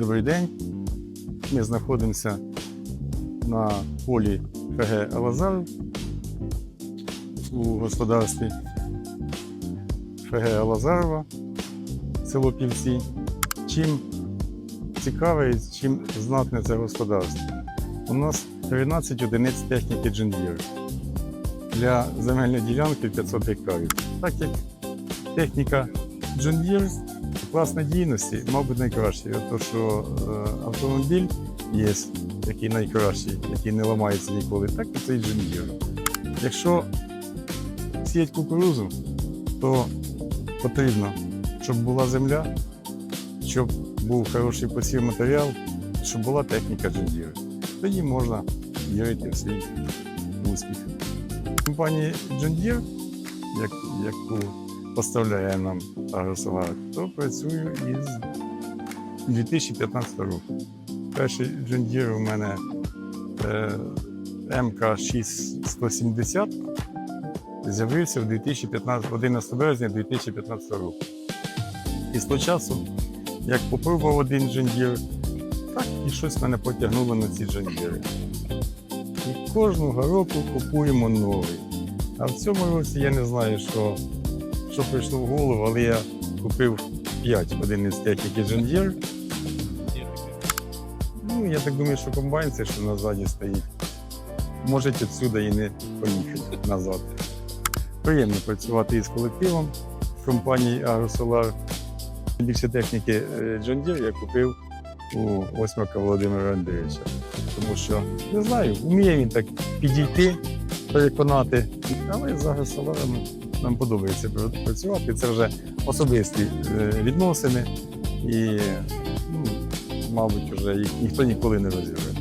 Добрий день. Ми знаходимося на полі ФГ Алазар у господарстві ФГ Алазарова, село Півці. Чим цікаве і чим знатне це господарство? У нас 13 одиниць техніки John для земельної ділянки 500 гектарів. Так як техніка John Deere клас надійності, мабуть, найкращий. Ото, що е, автомобіль є який найкращий, який не ламається ніколи, так і цей John Deere. Якщо сіять кукурузу, то потрібно, щоб була земля, щоб був хороший посів матеріал, щоб була техніка John Deere. Тоді можна вірити в свій успіх. Компанії John Deere, як, яку поставляє нам Агросовар, то працюю із 2015 року. Перший Deere у мене е, МК-6170 з'явився в 2015, 11 березня 2015 року. І з того часу, як попробував один Deere, так і щось мене потягнуло на ці Deere. І кожного року купуємо новий. А в цьому році я не знаю, що, що прийшло в голову, але я купив 5 один із техніки John Deere. Ну, я так думаю, що комбайн це, що назаді стоїть, може відсюди і не поїхати назад. Приємно працювати із колективом компанії AgroSolar. Більше техніки е, Deere я купив у Осьмака Володимира Андрійовича. Тому що, не знаю, вміє він так підійти, переконати. Але з агросоларами нам подобається працювати. Це вже особисті е, відносини і, ну, мабуть, вже їх ніхто ніколи не розірве.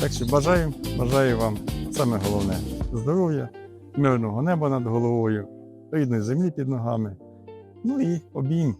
Так що бажаю, бажаю вам саме головне здоров'я, мирного неба над головою, рідної землі під ногами, ну і обійм.